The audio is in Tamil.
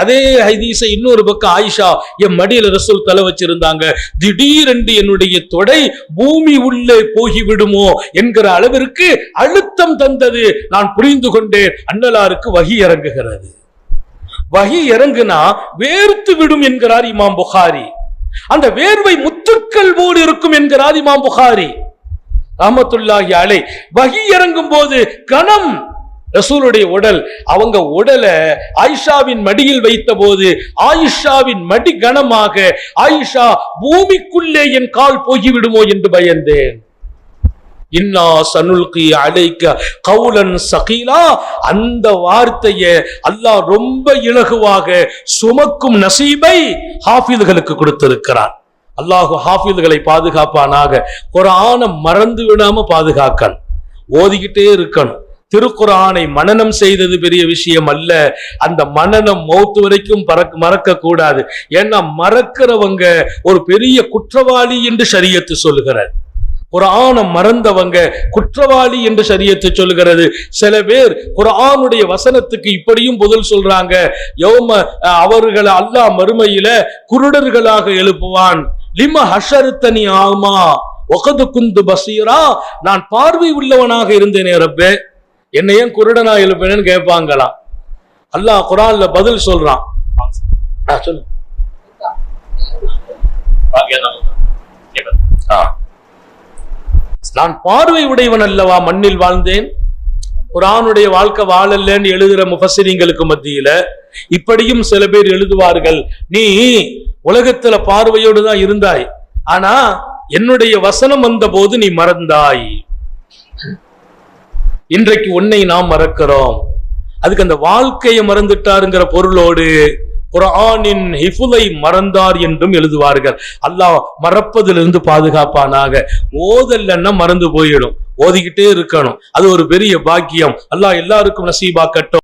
அதே ஹதீஸை இன்னொரு பக்கம் ஆயிஷா என் மடியில ரசூல் தலை வச்சிருந்தாங்க. திடீரென்று என்னுடைய தொடை பூமி உள்ளே போகிவிடுமோ என்கிற அளவிற்கு அழுத்தம் தந்தது. நான் புரிந்து கொண்டேன். அன்னலாருக்கு வகி இறங்குகிறது. வகி இறங்குனா வேர்த்து விடும் என்கிறார் இமாம் புகாரி. அந்த வேர்வை முத்துக்கள் போல் இருக்கும் என்கிறார் இமாம் புகாரி. அலை. வகி இறங்கும் போது கணம் ரசூலுடைய உடல் அவங்க உடலை ஆயிஷாவின் மடியில் வைத்த போது ஆயிஷாவின் மடி கனமாக ஆயிஷா பூமிக்குள்ளே என் கால் போகிவிடுமோ என்று பயந்தேன். இன்னா சனுல்கி அழைக்க கவுலன் சகீலா. அந்த வார்த்தையை அல்லாஹ் ரொம்ப இலகுவாக சுமக்கும் நசீபை ஹாஃபிதுகளுக்கு கொடுத்திருக்கிறார். அல்லாஹ் ஹாஃபிதுகளை பாதுகாப்பானாக குரானை மறந்து விடாம பாதுகாக்கணும். ஓதிக்கிட்டே இருக்கணும். திருக்குறானை மனனம் செய்தது பெரிய விஷயம் அல்ல. அந்த மனனம் மௌத்து வரைக்கும் பறக்க மறக்க கூடாது ஏன்னா மறக்கிறவங்க ஒரு பெரிய குற்றவாளி என்று சரியத்து சொல்லுகிறார். குரானை மறந்தவங்க குற்றவாளி என்று சரியத்து சொல்லுகிறது. சில பேர் குரானுடைய வசனத்துக்கு இப்படியும் பதில் சொல்றாங்க. யோம அவர்களை அல்லாஹ் மறுமையில குருடர்களாக எழுப்புவான். லிம ஹஷருத்தனி ஆமா ஒகது குந்து பசீரா நான் பார்வை உள்ளவனாக இருந்தேனே ரப்பே. என்னை ஏன் குருடனா எழுப்பினு கேட்பாங்களாம் அல்லாஹ் குரான்ல பதில் சொல்றான். சொல்லு. நான் பார்வை உடையவன் அல்லவா மண்ணில் வாழ்ந்தேன்? குரானுடைய வாழ்க்கை வாழல்லன்னு எழுதுற முஃபசிரிங்களுக்கு மத்தியில இப்படியும் சில பேர் எழுதுவார்கள். நீ உலகத்துல பார்வையோடு தான் இருந்தாய். ஆனா என்னுடைய வசனம் வந்த போது நீ மறந்தாய். இன்றைக்கு உன்னை நாம் மறக்கிறோம். அதுக்கு அந்த வாழ்க்கையை மறந்துட்டாருங்கிற பொருளோடு குரானின் ஹிஃபுலை மறந்தார் என்றும் எழுதுவார்கள். அல்லாஹ் மறப்பதிலிருந்து பாதுகாப்பானாக. ஓதல்லன்னா மறந்து போயிடும். ஓதிக்கிட்டே இருக்கணும். அது ஒரு பெரிய பாக்கியம். அல்லாஹ் எல்லாருக்கும் நசீபாக்கட்டும்.